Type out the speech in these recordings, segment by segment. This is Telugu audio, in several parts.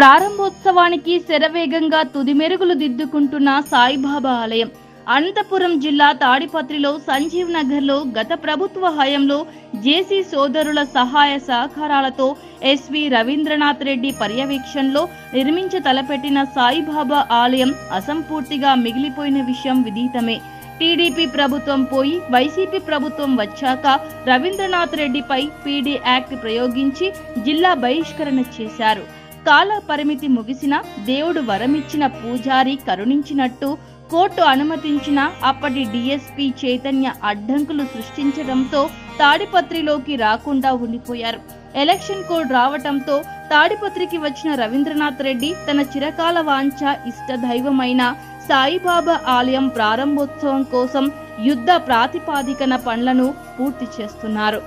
ప్రారంభోత్సవానికి శరవేగంగా తుది మెరుగులు దిద్దుకుంటున్న సాయిబాబా ఆలయం. అనంతపురం జిల్లా తాడిపత్రిలో సంజీవ్ నగర్లో గత ప్రభుత్వ హయంలో జేసీ సోదరుల సహాయ సహకారాలతో ఎస్వి రవీంద్రనాథ్ రెడ్డి పర్యవేక్షణలో నిర్మించ తలపెట్టిన సాయిబాబా ఆలయం అసంపూర్తిగా మిగిలిపోయిన విషయం విదితమే. టీడీపీ ప్రభుత్వం పోయి వైసీపీ ప్రభుత్వం వచ్చాక రవీంద్రనాథ్ రెడ్డిపై పీడీ యాక్ట్ ప్రయోగించి జిల్లా బహిష్కరణ చేశారు. కాల పరిమితి ముగిసిన దేవుడు వరమిచ్చిన పూజారి కరుణించినట్టు కోర్టు అనుమతించిన అప్పటి డీఎస్పీ చైతన్య అడ్డంకులు సృష్టించడంతో తాడిపత్రిలోకి రాకుండా ఉండిపోయారు. ఎలక్షన్ కోడ్ రావటంతో తాడిపత్రికి వచ్చిన రవీంద్రనాథ్ రెడ్డి తన చిరకాల వాంఛ ఇష్ట దైవమైన సాయిబాబా ఆలయం ప్రారంభోత్సవం కోసం యుద్ధ ప్రాతిపాదికన పనులను పూర్తి చేస్తున్నారు.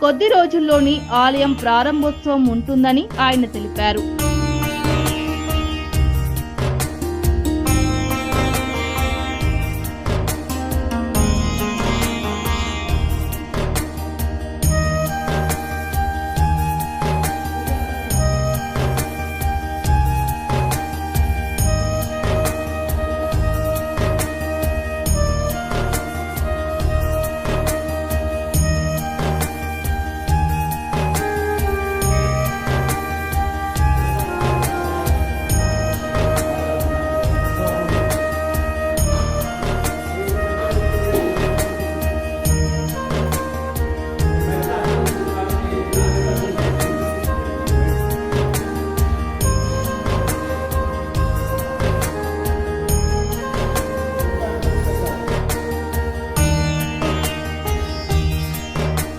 కొద్ది రోజుల్లోని ఆలయం ప్రారంభోత్సవం ఉంటుందని ఆయన తెలిపారు.